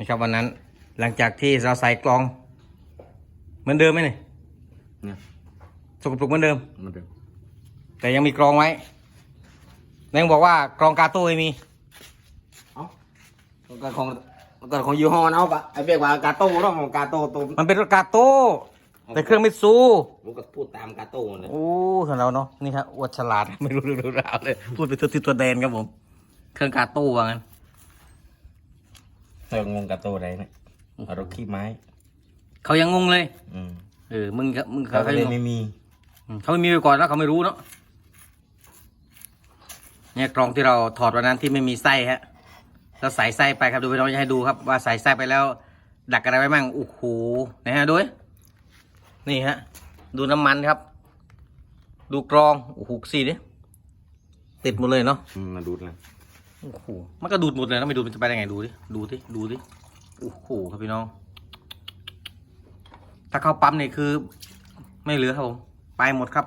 นี่ครับวันนั้นหลังจากที่เราใส่กลอง เหมือนเดิมไหมเนี่ยเนี่ยสกปรกเหมือนเดิม มันเป็นแต่ยังมีกรองไว้นายบอกว่ากรองกาโต้ไม่มีเอ้ามันก็ของมันก็ของยี่ห้อเอาปะไอ้เรียกว่ากาโต้เนาะของกาโต้ตัวมันเป็นรถกาโต้แต่เครื่องมิตซูผมก็พูดตามกาโต้เลยโอ้ของเราเนาะนี่ครับอวดฉลาดไม่รู้เรื่องรู้ราวเลย พูดไปตัวที่ตัวแดนครับผม เครื่องกาโต้ว่างั้น เธองงกาโต้อะไรเนี่ยเอารถขี้ไม้ เขายังงงเลย อืมเออ มึงมึงเขาเขาก็เลยัยงงไม่มี อืมเขาไม่มีไปก่อนแล้วเขาไม่รู้เนาะ เนี่ยกรองที่เราถอดวันนั้นที่ไม่มีไส้ฮะ แล้วใส่ไส้ไปครับดูไปน้องจะให้ดูครับ ว่าใส่ไส้ไปแล้ว ดักอะไรไว้มั่งโอ้โหนะฮะดูดินี่ฮะ ดูน้ำมันครับ ดูกรองโอ้โหสีดิติดหมดเลยเนาะ อืมมาดูดนะ โอ้โห มันก็ดูดหมดเลยแล้วไม่ดูดมันจะไปได้ไงดูดิ ดูดิ ดูดิ โอ้โหครับพี่น้อง ถ้าเข้าปั๊มเนี่ยคือ ไม่เหลือครับผม ไปหมดครับ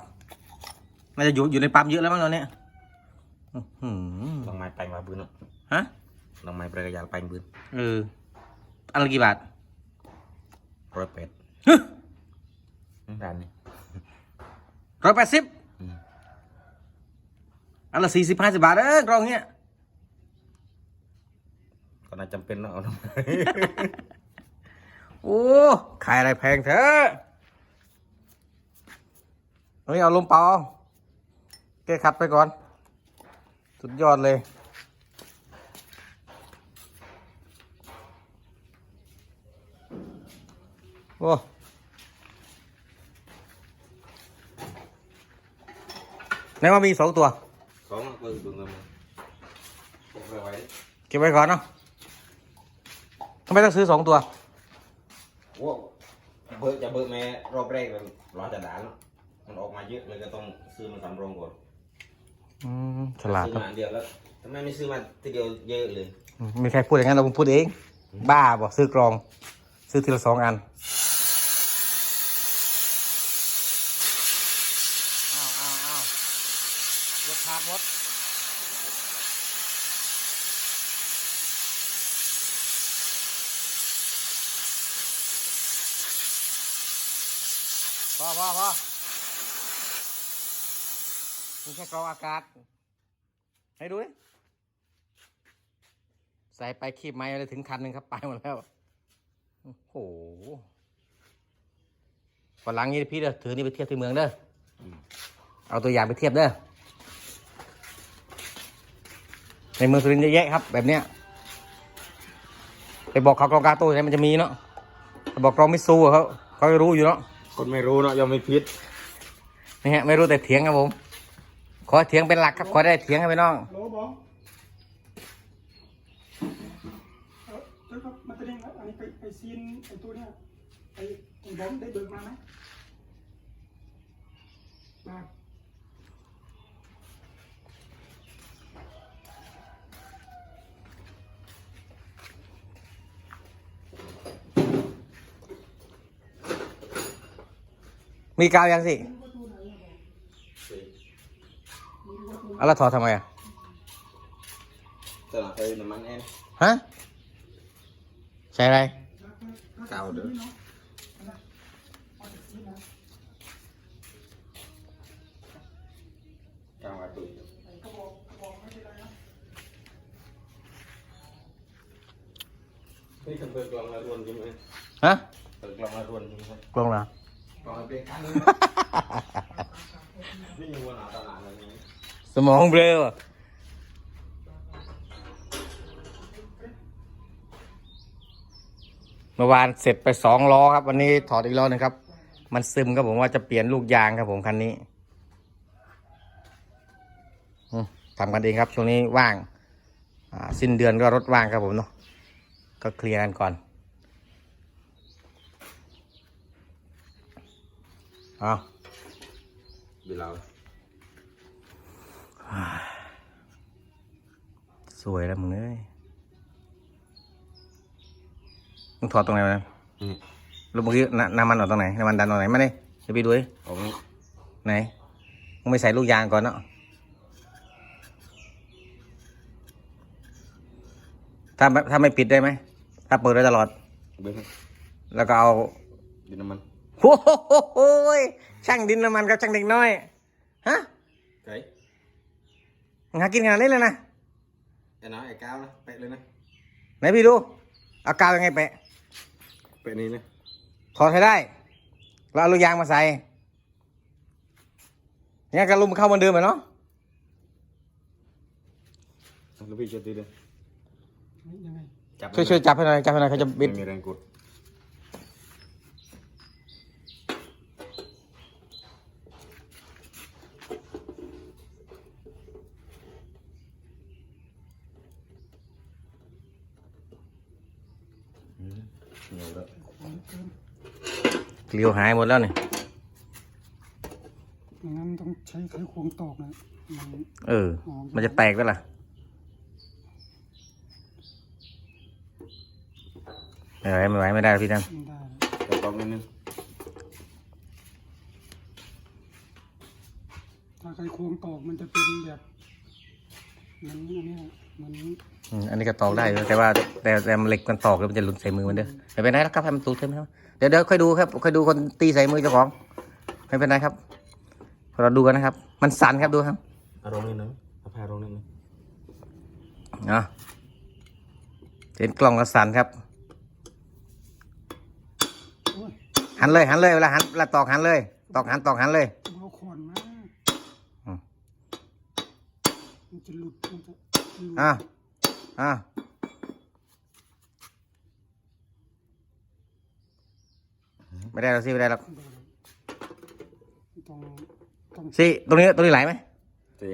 น่าจะอยู่อยู่ในปั๊มเยอะแล้วมั้งตอนเนี้ยอื้อหือลองไม้ไปมาบืนเนาะฮะลองไม้ไปกระยาไปบืนเออ อันละกี่บาทร้อยแปดร้านนี้ร้อยแปดสิบอืมอันละสี่สิบห้าสิบบาทเออกรองเนี้ย ก็น่าจำเป็นเนาะเอาลงมาโอ้ขายอะไรแพงเถอะเฮ้ยเอาลมเปล่าเอาแกขัดไปก่อน สุดยอดเลยโอ้ไหนว่ามีสองตัวสองเปิดเบิ่งกันมาเก็บไว้เก็บไว้ก่อนเนาะทำ ไมต้องซื้อสองตัวโอ้เบิกจะเบิกแม่รอบแรกเลยรอจะด่าเนาะมันออกมาเยอะเลยก็ต้องซื้อมาสำรองก่อนอืมฉลาดซื้อครับมาอันเดียวแล้วทำไมไม่ซื้อมาทีเดียวเยอะเลยมีใครพูดอย่างนั้นเราพูดเอง บ้าบอกซื้อกรอง ซื้อทีละสองอัน อ้าวอ้าวอ้าวรถขาดหมดพอพอพอ มีแค่กรองอากาศ ให้ดูดิใส่ไปคีบไม้เลยถึงคันหนึ่งครับ ไปหมดแล้ว โอ้โหวันหลังนี้พี่เด้อถือนี่ไปเทียบที่เมืองเด้ออเอาตัวอย่างไปเทียบเด้อในเมืองสุรินทร์เยอะแยะครับ แบบเนี้ยไปบอกเขากรองกาโต้ไหนมันจะมีเนาะไปบอกกรองมิตซูอะเขาเขาจะรู้อยู่เนาะคนไม่รู้เนาะยอมไม่พิษนี่ฮะไม่รู้แต่เถียงครับผม ขอเถียงเป็นหลักครับ ขอได้เถียงครับพี่น้องโหลบองเออแล้วก็มันจะเด้งแล้วอันนี้ไปไปซีนไอ้ตัวเนี้ยไอ้ไอ้บอมได้เบิกมาไหมมามีกาวยังสิ เอาแล้วถอดทำไมอะตลาดเตยน้ำมันแอนฮะใช่อะไรเก่าเด้อเก่าอะตุยนี่ทำเปิดกล่องละรวนใช่ไหมฮะเปิดกล่องละรวนใช่ไหมกลงเหรอกล่องละเบรกกันนี่ยังวนหาตลาดเลยนี่ สมองเบลอเมื่อวานเสร็จไปสองล้อครับ วันนี้ถอดอีกล้อนึงครับ มันซึมครับผมว่าจะเปลี่ยนลูกยางครับผมคันนี้ทำกันเองครับช่วงนี้ว่างาสิ้นเดือนก็รถว่างครับผมเนาะก็เคลียร์กันก่อนเอาเวเรา สวยแล้วมึงเอ้ยมึงถอดตรงไหนมาแล้วเมื่อกี้น้ำน้ำมันออกตรงไหนน้ำมันดันตรงไหนมาดิเดี๋ยวไปดูดิออกนี้ไหนมึงไม่ใส่ลูกยางก่อนเนาะถ้าไม่ถ้าไม่ปิดได้ไหมถ้าเปิดไว้ตลอด เบิ้งแล้วก็เอา ดินน้ำมันโอ้โหช่างดินน้ำมันกับช่างเด็กน้อย ฮะไก่หากินขนาดนี้เลยนะ ไอ้น้อยไอ้ก้าวนะเปะเลยนะไหนพี่ดูเอากาวยังไงแปะเปะนี่เลยถอดให้ได้แล้วเอาลูกยางมาใส่งั้นก็ลุมเข้าเหมือนเดิมเหรอเนาะแล้วพี่ช่วยตีเลยยังไงจับช่วยช่วยจับให้หน่อยจับให้หน่อยเขาจะบิด ไม่มีแรงกด เหนียวแล้วเกลียวหายหมดแล้วนี่อย่างนั้นต้องใช้ไขควงตอกนะมันเออ มันจะแตกแล้วล่ะไม่ไหวไม่ไหวไม่ได้พี่ท่านไม่ได้แต่ตอกนิดนึงถ้าไขควงตอกมันจะเป็นแบบเหมันอันเนี้ยเหมัน อืมอันนี้ก็ตอกได้อยู่แต่ว่าแต่แต่มันเหล็กมันตอกแล้วมันจะหลุดใส่มือมันเด้อไม่เป็นไรแล้วครับให้มันตูดเท่านั้นเดี๋ยวเดี๋ยวค่อยดูครับค่อยดูคนตีใส่มือเจ้าของไม่เป็นไรครับเราดูกันนะครับ มันสั่นครับดูครับเอาลงนิดนึงเอาผ้าลงนิดนึงเนาะเห็นกล้องก็สั่นครับโอ้ยหันเลยหันเลยเวลาหันเวลาตอกหันเลย ตอกหันตอกหันเลยเอาขอนมาอืมมันจะหลุดมันจะหลุดอะ อะไม่ได้หรอกสิไม่ได้หรอกต้องต้องสิตรงนี้ตรงนี้ไหลไหมตี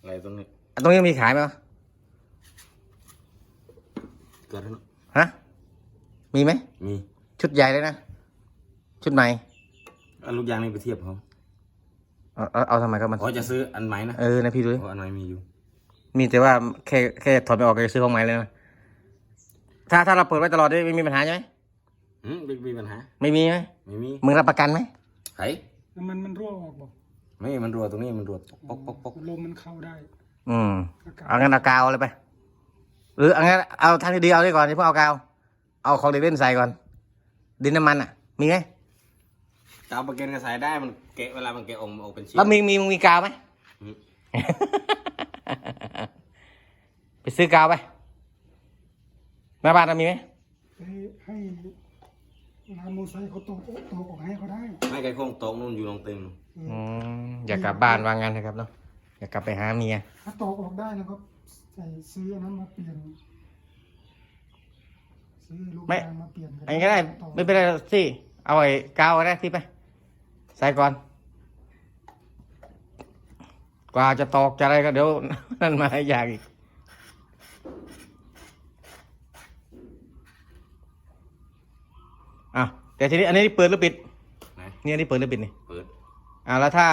อะไรตรงนี้อะตรงนี้มีขายไหมวะเกิดแล้วเนอะฮะมีไหมมีชุดใหญ่เลยนะชุดใหม่เอาลูกยางนี่ไปเทียบเขาเอาเอาเอาทำไมครับมันอ๋อจะซื้ออันใหม่นะเออนะพี่ดูดิเพราะอันใหม่มีอยู่ มีแต่ว่าแค่แค่ถอดไม่ออกก็จะซื้อของใหม่เลยนะถ้าถ้าเราเปิดไว้ตลอดได้ไม่มีปัญหาใช่ไหมอืมไม่มีปัญหา ไม่มีไหมไม่มีมึงรับประกันไหมไข่แล้วมันมันรั่วออกบอกไม่ มันรัวตรงนี้มันรัวปอกปอกปอกลมมันเข้าได้ อืมอากาศเอางั้นเอากาวเลยไป หรือเอางั้นเอาทางที่ดีเอาดีก่อนที่พวกเอากาว เอาของเด็กเล่นใส่ก่อน ดินน้ำมันอะ มีไหมกาวประเกันกระสายได้มันเกะเวลามันเกะออกมาออกเป็นชิ้นแล้วมีมีมึงมีกาวไหมอืม ไปซื้อกาวไปแม่บ้านเรามีไหมไปให้ร้านโมไซค์เขาตอกตอกออกให้เขาได้ไม่ไก่โค้งโต๊ะนู่นอยู่ตรงเต็งอืมอยากกลับบ้านวางงานนะครับเนาะอยากกลับไปหาเมียถ้าตอกออกได้แล้วก็ใส่ซื้ออันนั้นมาเปลี่ยน ซื้อลูกไม่ยางมาเปลี่ยนอันนี้ก็ได้ตอกไม่เป็นไรหรอกสิเอาไอ้กาวได้ที่ไปใส่ก่อน กว่าจะตอกจะอะไรก็เดี๋ยว นั่นมาให้ยากอีก อะแต่ทีนี้อันนี้เปิดหรือปิดไหนนี่อันนี้เปิดหรือปิดนี่เปิดอ่าแล้วถ้า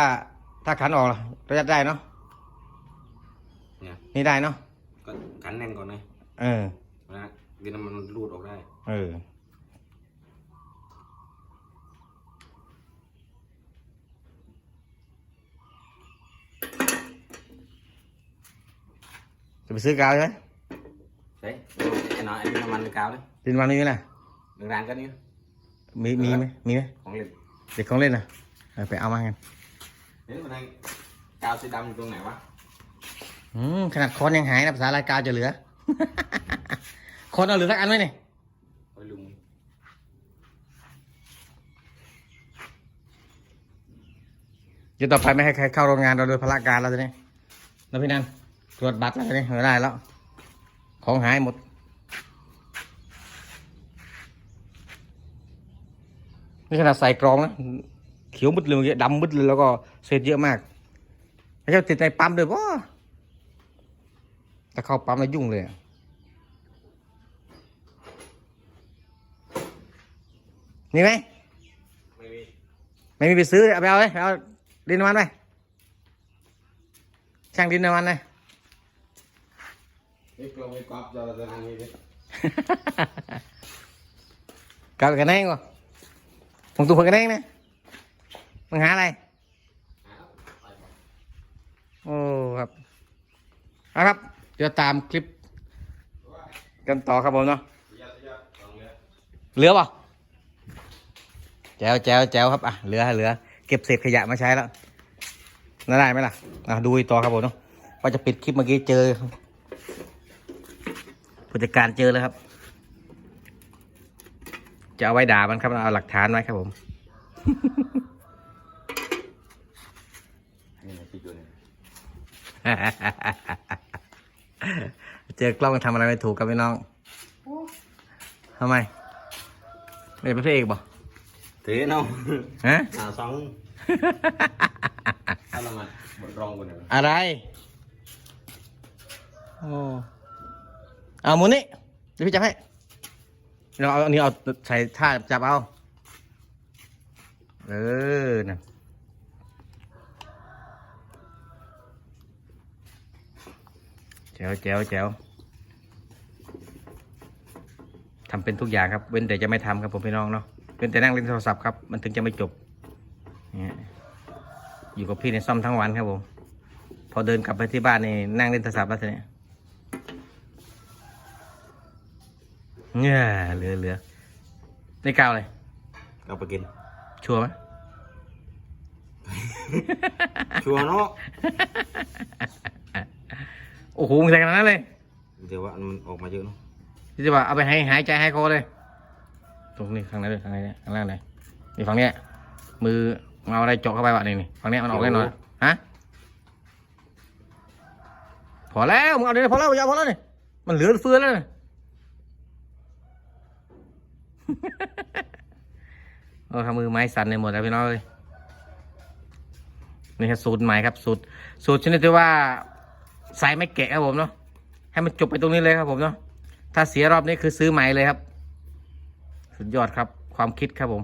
ถ้าขันออกล่ะระยะได้เนาะเนี่ยนี่ได้เนาะก็กันแน่นก่อนนะเออนะดินน้ำมันรูดออกได้ เออจะไปซื้อกาวใช่ไหมใช่ไอ้น้อยไอ้ดินน้ำมันในกาวเลยดินวันนี้ไหมล่ะหนึ่งร้านก็นี่ มีมีไหมมีไหมของเล่นเด็กของเล่นนะเออไปเอามากันเห็นมันในกาวสีดำอยู่ตรงไหนวะอืมขนาดคอนยังหายนะภาษาลายกาวจะเหลือ คอนเอาเหลือสักอันไหมเนี่ยโอ้ยลุงเดี๋ยวต่อไปไม่ให้ใครเข้าโรงงานเราโดยพละการแล้วทีนี้แล้วพี่นันตรวจบัตรแล้วทีนี้ไม่ได้แล้ว ของหายหมด นี่ขนาดใส่กรองนะเขียวมืดเลยเมื่อกี้ดำมืดเลยแล้วก็เศษเยอะมากไม่ใช่ติดในปั๊มด้วยป่ะถ้าเข้าปั๊มแล้วยุ่งเลยอะมีไหมไม่มีไม่มีไปซื้อเอาไปเอาเลยเอาดินน้ำมันไปช่างดินน้ำมันเลยไอ้กลองไอ้กอบจะจะทำยังไงดิกลับกันแน่งวะ ผมตัวกันแน่งนะมึงหาอะไรโอ้ครับเอาครับ เดี๋ยวตามคลิป กันต่อครับผมเนาะเหลือป่ะแจวแจวแจวครับอะเหลือเหลือ เก็บเศษขยะมาใช้แล้วน่าได้ไหมล่ะอะดูต่อครับผมเนาะว่าจะปิดคลิปเมื่อกี้เจอผู้จัดการเจอแล้วครับ จะเอาไว้ด่ามันครับเอาหลักฐานไว้ครับผมนี่นะคิดดูเนี่ยเจอกล้องทำอะไรไม่ถูกกับพี่น้องทำไมไม่เป็นพระเอกบ่เทเนาะฮะหาสองถ้าเรามาบนรองบนเนี่ยอะไรโอ้เอาหมุนนี่เดี๋ยวพี่จับให้ เราเอาอันนี้เอาใส่ท่าจับเอา เออนั่นแจ๋วแจ๋วแจ๋วทำเป็นทุกอย่างครับ เว้นแต่จะไม่ทำครับผมพี่น้องเนาะ เว้นแต่นั่งเล่นโทรศัพท์ครับ มันถึงจะไม่จบ อยู่กับพี่ในซ่อมทั้งวันครับผม พอเดินกลับไปที่บ้านนี่นั่งเล่นโทรศัพท์แล้วทีเนี้ เนี่ยเหลือเหลือได้กาวเลย เอาไปกิน ชัวร์ไหม ชัวร์เนาะโอ้โหมึงใส่ขนาดนั้นเลยเดี๋ยวว่ามันออกมาเยอะเนาะที่จะว่าเอาไปให้หายใจให้คอเลย ตรงนี้ข้างในเลยข้างในเนี่ยข้างล่างเลยนี่ฝั่งเนี้ยมือเอาอะไรเจาะเข้าไปวะนี่นี่ฝั่งเนี้ยมันออกแน่นอนฮะพอแล้วมึงเอาเดี๋ยวพอแล้วอย่าพอแล้วนี่มันเหลือเฟือแล้วนี่ โอ้ทำมือไม้สั่นในหมดแล้วพี่น้องเลยนี่ครับสูตรใหม่ครับสูตรสูตรชนิดที่ว่าใส่ไม่แกะครับผมเนาะให้มันจบไปตรงนี้เลยครับผมเนาะถ้าเสียรอบนี้คือซื้อใหม่เลยครับ สุดยอดครับความคิดครับผม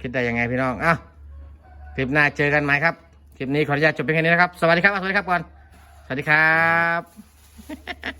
คิดได้ยังไงพี่น้องอ้าวคลิปหน้าเจอกันไหมครับคลิปนี้ขออนุญาตจบเพียงแค่นี้นะครับ สวัสดีครับสวัสดีครับก่อน สวัสดีครับ